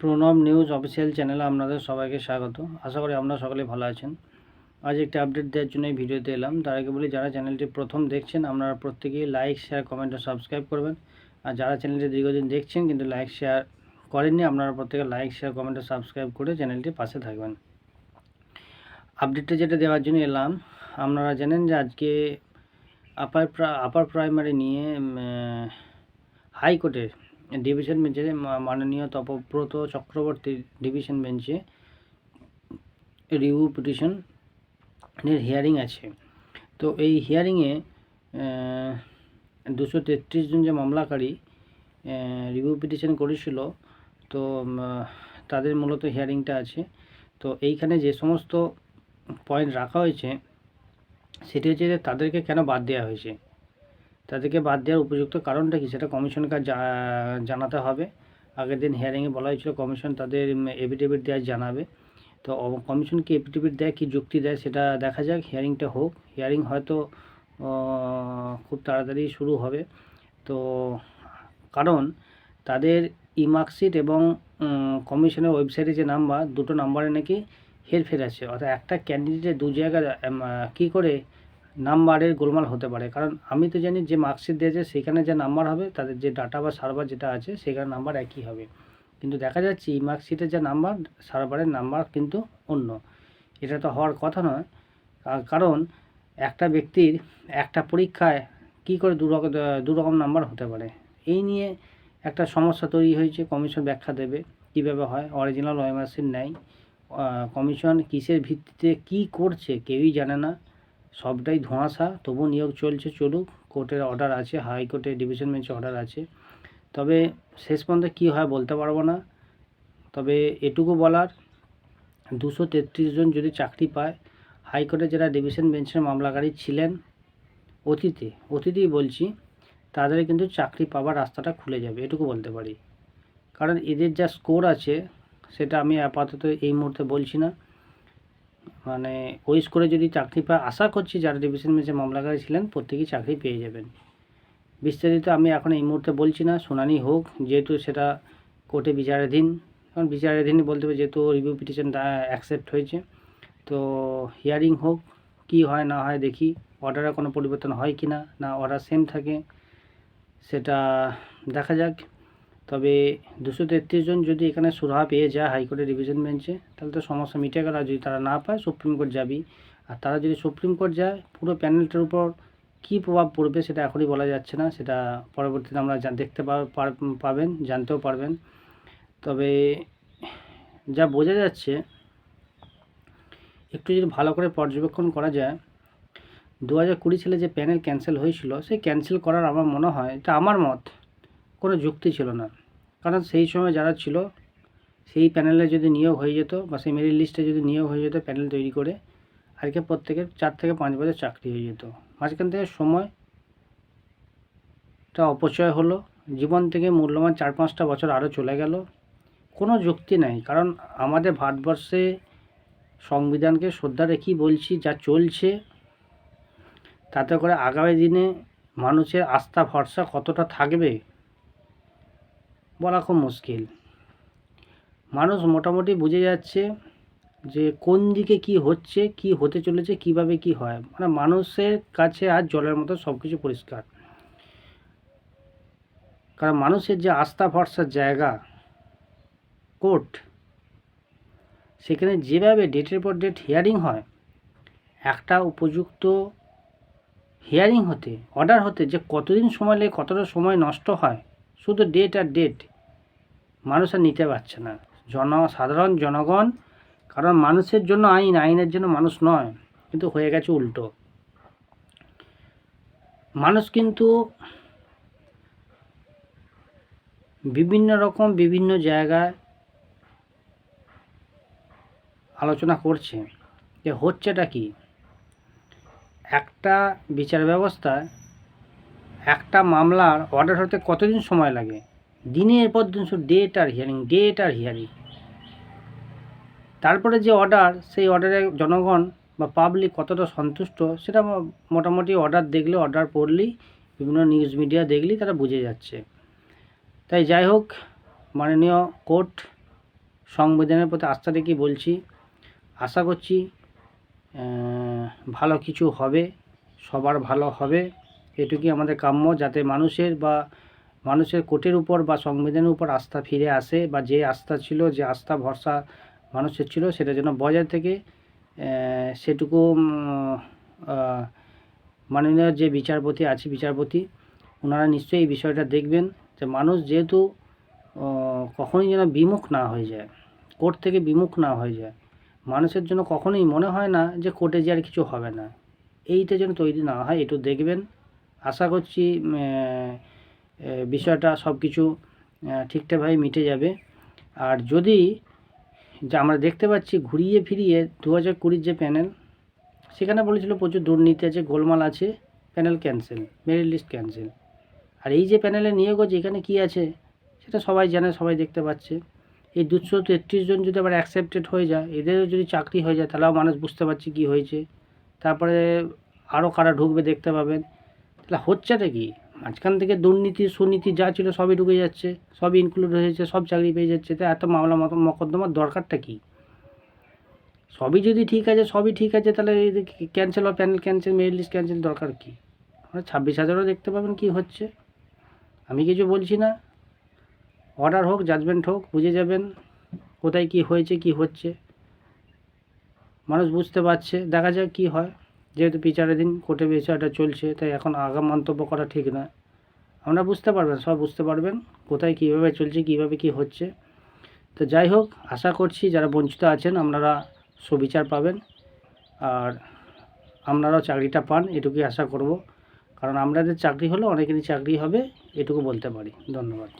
Pranab news official চ্যানেলে আপনাদের সবাইকে স্বাগত। আশা করি আপনারা সকলে ভালো আছেন। আজ একটি আপডেট দেওয়ার জন্য এই ভিডিওতে এলাম। তার আগে বলি, যারা চ্যানেলটি প্রথম দেখছেন, আপনারা প্রত্যেকেই লাইক, শেয়ার, কমেন্ট ও সাবস্ক্রাইব করবেন। আর যারা চ্যানেলটি দীর্ঘদিন দেখছেন কিন্তু লাইক, শেয়ার করেননি, আপনারা প্রত্যেকে লাইক, শেয়ার, কমেন্ট ও সাবস্ক্রাইব করে চ্যানেলটির পাশে থাকবেন। আপডেটটা যেটা দেওয়ার জন্য এলাম, আপনারা জানেন যে আজকে আপার আপার প্রাইমারি নিয়ে হাইকোর্টের ডিভিশন বেঞ্চে মাননীয় তপব্রত চক্রবর্তী ডিভিশন বেঞ্চে রিভিউ পিটিশনের হিয়ারিং আছে। তো এই হিয়ারিংয়ে দুশো তেত্রিশ জন যে মামলাকারী রিভিউ পিটিশন করেছিল, তো তাদের মূলত হিয়ারিংটা আছে। তো এইখানে যে সমস্ত পয়েন্ট রাখা হয়েছে, সেটি হচ্ছে যে তাদেরকে কেন বাদ দেওয়া হয়েছে? তাদেরকে বাদ দেওয়ার উপযুক্ত কারণটা কি? সেটা কমিশনকে জানাতে হবে। আগের দিন হিয়ারিংয়ে বলা হয়েছিল কমিশন তাদের এফিডেভিট দেওয়ার জানাবে। তো অ- কমিশন কি এফিডেভিট দেয়, কি যুক্তি দেয় সেটা দেখা যাক হিয়ারিংটা হোক। হিয়ারিং হয়তো খুব তাড়াতাড়ি শুরু হবে। তো কারণ তাদের ই মার্কশিট এবং কমিশনের ওয়েবসাইটে যে নাম্বার দুটো নাম্বারে নাকি হেরফের আছে। অর্থাৎ একটা ক্যান্ডিডেটের দু জায়গায় কী করে নাম্বারের গোলমাল হতে পারে। কারণ আমি তো জানি যে মার্কশিট দিয়েছে সেখানে যে নাম্বার হবে, তাদের যে ডাটা বা সার্ভার যেটা আছে সেখানে নাম্বার একই হবে। কিন্তু দেখা যাচ্ছে এই মার্কশিটের যে নাম্বার সার্ভারের নাম্বার কিন্তু অন্য। এটা তো হওয়ার কথা নয়। কারণ একটা ব্যক্তির একটা পরীক্ষায় কী করে দু রকম দু রকম নাম্বার হতে পারে। এই নিয়ে একটা সমস্যা তৈরি হয়েছে কমিশন ব্যাখ্যা দেবে কীভাবে হয়। অরিজিনাল ওয়েমার্সিন নেই। কমিশন কিসের ভিত্তিতে কি করছে, কেউই জানে না। সবটাই ধোঁয়াশা তবু নিয়োগ চলছে, চলুক। কোর্টের অর্ডার আছে হাইকোর্টে ডিভিশন বেঞ্চে অর্ডার আছে। তবে শেষ পর্যন্ত কী হয় বলতে পারব না। তবে এটুকু বলার, দুশো তেত্রিশ জন যদি চাকরি পায় হাইকোর্টে যারা ডিভিশন বেঞ্চের মামলাকারী ছিলেন, অতীতে, অতীতেই বলছি, তাদের কিন্তু চাকরি পাওয়ার রাস্তাটা খুলে যাবে, এটুকু বলতে পারি। কারণ এদের যা স্কোর আছে, সেটা আমি আপাতত এই মুহূর্তে বলছি না। মানে ওই স্কোরে যদি চাকরি পায়, আশা করছি যারা ডিভিশন বেঞ্চে মামলাকারী ছিলেন প্রত্যেকেই চাকরি পেয়ে যাবেন। বিস্তারিত আমি এখন এই মুহূর্তে বলছি না, শুনানি হোক, যেহেতু সেটা কোর্টে বিচারাধীন, কারণ বিচারাধীন বলতে হবে, যেহেতু রিভিউ পিটিশনটা অ্যাকসেপ্ট হয়েছে। তো হিয়ারিং হোক, কি হয় না হয় দেখি অর্ডারে কোনো পরিবর্তন হয় কি না না অর্ডার সেম থাকে, সেটা দেখা যাক। তবে দুশো তেত্রিশ জন যদি এখানে সুরাহা পেয়ে যায় হাইকোর্টের ডিভিশন বেঞ্চে তাহলে তো সমস্যা মিটে গেল। যদি তারা না পায়, সুপ্রিম কোর্ট যাবি আর তারা যদি সুপ্রিম কোর্ট যায়, পুরো প্যানেলটার উপর কী প্রভাব পড়বে সেটা এখনই বলা যাচ্ছে না। সেটা পরবর্তীতে আমরা দেখতে পাবেন, জানতেও পারবেন। তবে যা বোঝা যাচ্ছে, একটু যদি ভালো করে পর্যবেক্ষণ করা যায় দু হাজার কুড়ি সালে যে প্যানেল ক্যান্সেল হয়েছিল, সেই ক্যান্সেল করার আমার মনে হয়, এটা আমার মত কোনো যুক্তি ছিল না। কারণ সেই সময় যারা ছিল, সেই প্যানেলে যদি নিয়োগ হয়ে যেত বা সেই মেরিট লিস্টে যদি নিয়োগ হয়ে যেত প্যানেল তৈরি করে আজকে প্রত্যেকের চার থেকে পাঁচ বছর চাকরি হয়ে যেত। মাঝখান থেকে সময়টা অপচয় হলো, জীবন থেকে মূল্যবান চার পাঁচটা বছর আরও চলে গেল। কোনো যুক্তি নাই, কারণ আমাদের ভারতবর্ষে সংবিধানকে শ্রদ্ধা রেখেই বলছি, যা চলছে, তাতে করে আগামী দিনে মানুষের আস্থা, ভরসা কতটা থাকবে বলা খুব মুশকিল। মানুষ মোটামুটি বুঝে যাচ্ছে যে কোন দিকে কি হচ্ছে, কি হতে চলেছে, কীভাবে কি হয়। মানে মানুষের কাছে আর জলের মতো সব কিছু পরিষ্কার। কারণ মানুষের যে আস্থা ভরসার জায়গা, কোর্ট, সেখানে যেভাবে ডেটের পর ডেট হিয়ারিং হয়, একটা উপযুক্ত হিয়ারিং হতে অর্ডার হতে যে কতদিন সময় লাগে, কতটা সময় নষ্ট হয় শুধু ডেট আর ডেট মানুষ আর নিতে পারছে না। জন, সাধারণ জনগণ, কারণ মানুষের জন্য আইন, আইনের জন্য মানুষ নয়, কিন্তু হয়ে গেছে উল্টো। মানুষ কিন্তু বিভিন্ন রকম, বিভিন্ন জায়গায় আলোচনা করছে যে হচ্ছেটা কি? একটা বিচার ব্যবস্থায় একটা মামলার অর্ডার হতে কতদিন সময় লাগে? দিনের পর দিন শুধু ডেট আর হিয়ারিং ডেট আর হিয়ারিং তারপরে যে অর্ডার সেই অর্ডারে জনগণ বা পাবলিক কতটা সন্তুষ্ট, সেটা মোটামুটি অর্ডার দেখলে অর্ডার পড়লেই, বিভিন্ন নিউজ মিডিয়া দেখলেই তারা বুঝে যাচ্ছে। তাই যাই হোক, মাননীয় কোর্ট সংবিধানের প্রতি আস্থা রেখে বলছি, আশা করছি ভালো কিছু হবে, সবার ভালো হবে। এটুকুই আমাদের কাম্য যাতে মানুষের বা মানুষের কোর্টের উপর বা সংবিধানের উপর আস্থা ফিরে আসে বা যে আস্থা ছিল, যে আস্থা, ভরসা মানুষের ছিল সেটা যেন বজায় থেকে সেটুকু মাননীয় যে বিচারপতি আছে, বিচারপতি ওনারা নিশ্চয়ই এই বিষয়টা দেখবেন যে মানুষ যেহেতু কখনোই যেন বিমুখ না হয়ে যায়, কোর্ট থেকে বিমুখ না হয়ে যায়, মানুষের জন্য কখনোই মনে হয় না যে কোর্টে যে আর কিছু হবে না। এইটা যেন তৈরি না হয় একটু দেখবেন। আশা করছি বিষয়টা সব কিছু ঠিকঠাকভাবে মিটে যাবে। আর যদি যা আমরা দেখতে পাচ্ছি ঘুরিয়ে ফিরিয়ে দু হাজার কুড়ির যে প্যানেল, সেখানে বলেছিল প্রচুর দুর্নীতি আছে, গোলমাল আছে, panel cancel, merit list cancel. আর এই যে প্যানেলে নিয়োগ হচ্ছে এখানে কী আছে, সেটা সবাই জানে, সবাই দেখতে পাচ্ছে। এই দুশো তেত্রিশ জন যদি আবার অ্যাকসেপ্টেড হয়ে যায়, এদেরও যদি চাকরি হয়ে যায়, তাহলেও মানুষ বুঝতে পারছে কী হয়েছে। তারপরে আরও কারা ঢুকবে দেখতে পাবেন। তাহলে হচ্ছেটা কি? মাঝখান থেকে দুর্নীতি, সুনীতি যা ছিল সবই ঢুকে যাচ্ছে সবই ইনক্লুড হয়েছে সব চাকরি পেয়ে যাচ্ছে, তো এত মামলা মকদ্দমার দরকারটা কী? সবই যদি ঠিক আছে, সবই ঠিক আছে, তাহলে ক্যান্সেল বা panel cancel merit list cancel দরকার কী? মানে ছাব্বিশ হাজারও দেখতে পাবেন কি হচ্ছে। আমি কিছু বলছি না। অর্ডার হোক জাজমেন্ট হোক, বুঝে যাবেন কোথায় কি হয়েছে, কি হচ্ছে। মানুষ বুঝতে পারছে, দেখা যাক কি হয়। যেহেতু বিচারাধীন কোর্টে বিষয়টা চলছে, তাই এখন আগাম মন্তব্য করা ঠিক নয়। আমরা বুঝতে পারবেন, সব বুঝতে পারবেন, কোথায় কীভাবে চলছে, কীভাবে কি হচ্ছে। তো যাই হোক, আশা করছি যারা বঞ্চিত আছেন, আপনারা সুবিচার পাবেন, আর আপনারাও চাকরিটা পান, এটুকুই আশা করব। কারণ আমাদের চাকরি হলে, অনেকেরই চাকরি হবে, এটুকু বলতে পারি। ধন্যবাদ।